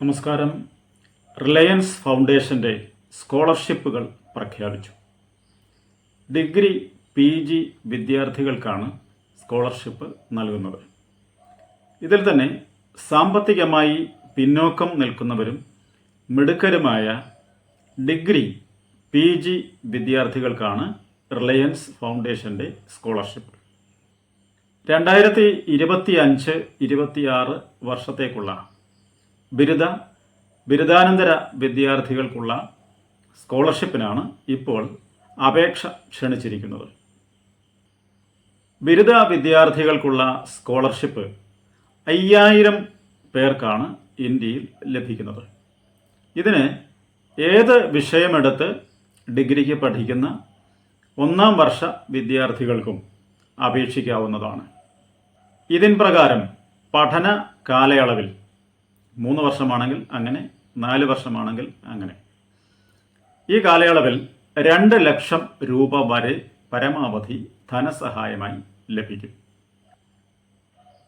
നമസ്കാരം. റിലയൻസ് ഫൗണ്ടേഷന്റെ സ്കോളർഷിപ്പുകൾ പ്രഖ്യാപിച്ചു. ഡിഗ്രി പി ജി വിദ്യാർത്ഥികൾക്കാണ് സ്കോളർഷിപ്പ് നൽകുന്നത്. ഇതിൽ തന്നെ സാമ്പത്തികമായി പിന്നോക്കം നിൽക്കുന്നവരും മിടുക്കരുമായ ഡിഗ്രി പി ജി വിദ്യാർത്ഥികൾക്കാണ് റിലയൻസ് ഫൗണ്ടേഷന്റെ സ്കോളർഷിപ്പ്. രണ്ടായിരത്തി ഇരുപത്തി അഞ്ച് ഇരുപത്തിയാറ് വർഷത്തേക്കുള്ള ബിരുദ ബിരുദാനന്തര വിദ്യാർത്ഥികൾക്കുള്ള സ്കോളർഷിപ്പിനാണ് ഇപ്പോൾ അപേക്ഷ ക്ഷണിച്ചിരിക്കുന്നത്. ബിരുദ വിദ്യാർത്ഥികൾക്കുള്ള സ്കോളർഷിപ്പ് അയ്യായിരം പേർക്കാണ് ഇന്ത്യയിൽ ലഭിക്കുന്നത്. ഇതിന് ഏത് വിഷയമെടുത്ത് ഡിഗ്രിക്ക് പഠിക്കുന്ന ഒന്നാം വർഷ വിദ്യാർത്ഥികൾക്കും അപേക്ഷിക്കാവുന്നതാണ്. ഇതിൻ പ്രകാരം പഠന കാലയളവിൽ മൂന്ന് വർഷമാണെങ്കിൽ അങ്ങനെ നാല് വർഷമാണെങ്കിൽ അങ്ങനെ. ഈ കാലയളവിൽ രണ്ട് ലക്ഷം രൂപ വരെ പരമാവധി ധനസഹായമായി ലഭിക്കും.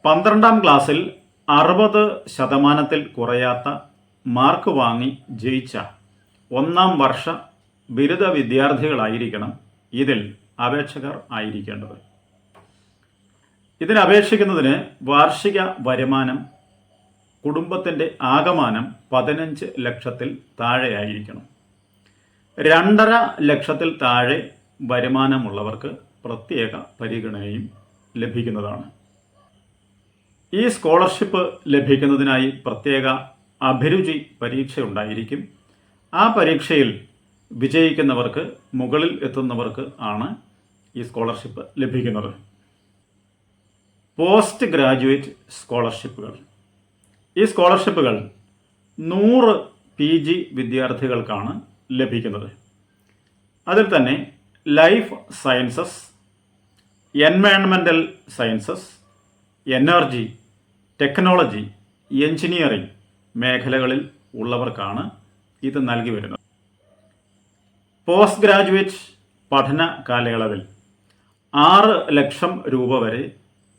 പന്ത്രണ്ടാം ക്ലാസ്സിൽ അറുപത് ശതമാനത്തിൽ കുറയാത്ത മാർക്ക് വാങ്ങി ജയിച്ച ഒന്നാം വർഷ ബിരുദ വിദ്യാർത്ഥികളായിരിക്കണം ഇതിൽ അപേക്ഷകർ ആയിരിക്കേണ്ടത്. ഇതിന് അപേക്ഷിക്കുന്നതിന് വാർഷിക വരുമാനം കുടുംബത്തിന്റെ ആകമാനം പതിനഞ്ച് ലക്ഷത്തിൽ താഴെയായിരിക്കണം. രണ്ടര ലക്ഷത്തിൽ താഴെ വരുമാനമുള്ളവർക്ക് പ്രത്യേക പരിഗണനയും ലഭിക്കുന്നതാണ്. ഈ സ്കോളർഷിപ്പ് ലഭിക്കുന്നതിനായി പ്രത്യേക അഭിരുചി പരീക്ഷ ഉണ്ടായിരിക്കും ആ പരീക്ഷയിൽ വിജയിക്കുന്നവർക്ക് മുകളിൽ എത്തുന്നവർക്ക് ആണ് ഈ സ്കോളർഷിപ്പ് ലഭിക്കുന്നത്. പോസ്റ്റ് ഗ്രാജുവേറ്റ് സ്കോളർഷിപ്പുകൾ. ഈ സ്കോളർഷിപ്പുകൾ നൂറ് പി ജി വിദ്യാർത്ഥികൾക്കാണ് ലഭിക്കുന്നത്. അതിൽ തന്നെ ലൈഫ് സയൻസസ് എൻവയൺമെന്റൽ സയൻസസ് എനർജി ടെക്നോളജി എഞ്ചിനീയറിംഗ് മേഖലകളിൽ ഉള്ളവർക്കാണ് ഇത് നൽകി വരുന്നത്. പോസ്റ്റ് ഗ്രാജുവേറ്റ് പഠന കാലയളവിൽ ആറ് ലക്ഷം രൂപ വരെ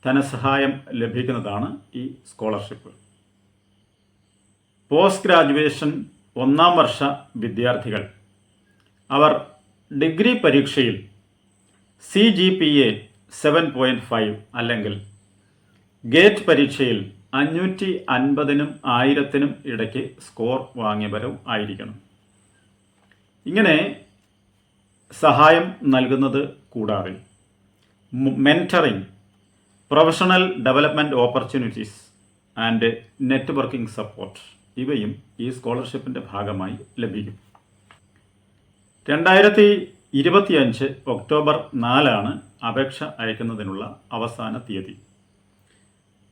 ധനസഹായം ലഭിക്കുന്നതാണ് ഈ സ്കോളർഷിപ്പ്. പോസ്റ്റ് ഗ്രാജുവേഷൻ ഒന്നാം വർഷ വിദ്യാർത്ഥികൾ. അവർ ഡിഗ്രി പരീക്ഷയിൽ C G P A seven point five അല്ലെങ്കിൽ ഗേറ്റ് പരീക്ഷയിൽ അഞ്ഞൂറ്റി അൻപതിനും ആയിരത്തിനും ഇടയ്ക്ക് സ്കോർ വാങ്ങിയവരും ആയിരിക്കണം. ഇങ്ങനെ സഹായം നൽകുന്നത് കൂടാതെ mentoring professional development opportunities and networking support ഇവയും ഈ സ്കോളർഷിപ്പിന്റെ ഭാഗമായി ലഭിക്കും. രണ്ടായിരത്തി ഇരുപത്തിയഞ്ച് ഒക്ടോബർ നാലാണ് അപേക്ഷ അയക്കുന്നതിനുള്ള അവസാന തീയതി.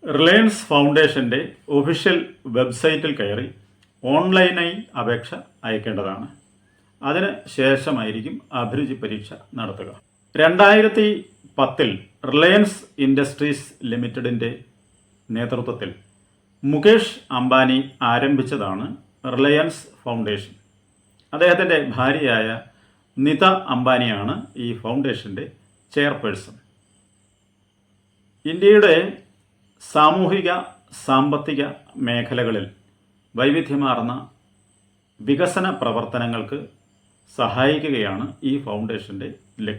റിലയൻസ് ഫൗണ്ടേഷന്റെ ഒഫീഷ്യൽ വെബ്സൈറ്റിൽ കയറി ഓൺലൈനായി അപേക്ഷ അയക്കേണ്ടതാണ്. അതിന് ശേഷമായിരിക്കും അഭിരുചി പരീക്ഷ നടത്തുക. രണ്ടായിരത്തി പത്തിൽ റിലയൻസ് ഇൻഡസ്ട്രീസ് ലിമിറ്റഡിന്റെ നേതൃത്വത്തിൽ മുകേഷ് അംബാനി ആരംഭിച്ചതാണ് റിലയൻസ് ഫൗണ്ടേഷൻ. അദ്ദേഹത്തിന്റെ ഭാര്യയായ നിത അംബാനിയാണ് ഈ ഫൗണ്ടേഷന്റെ ചെയർപേഴ്സൺ. ഇന്ത്യയുടെ സാമൂഹിക സാമ്പത്തിക മേഖലകളിൽ വൈവിധ്യമാർന്ന വികസന പ്രവർത്തനങ്ങൾക്ക് സഹായിക്കുകയാണ് ഈ ഫൗണ്ടേഷന്റെ ലക്ഷ്യം.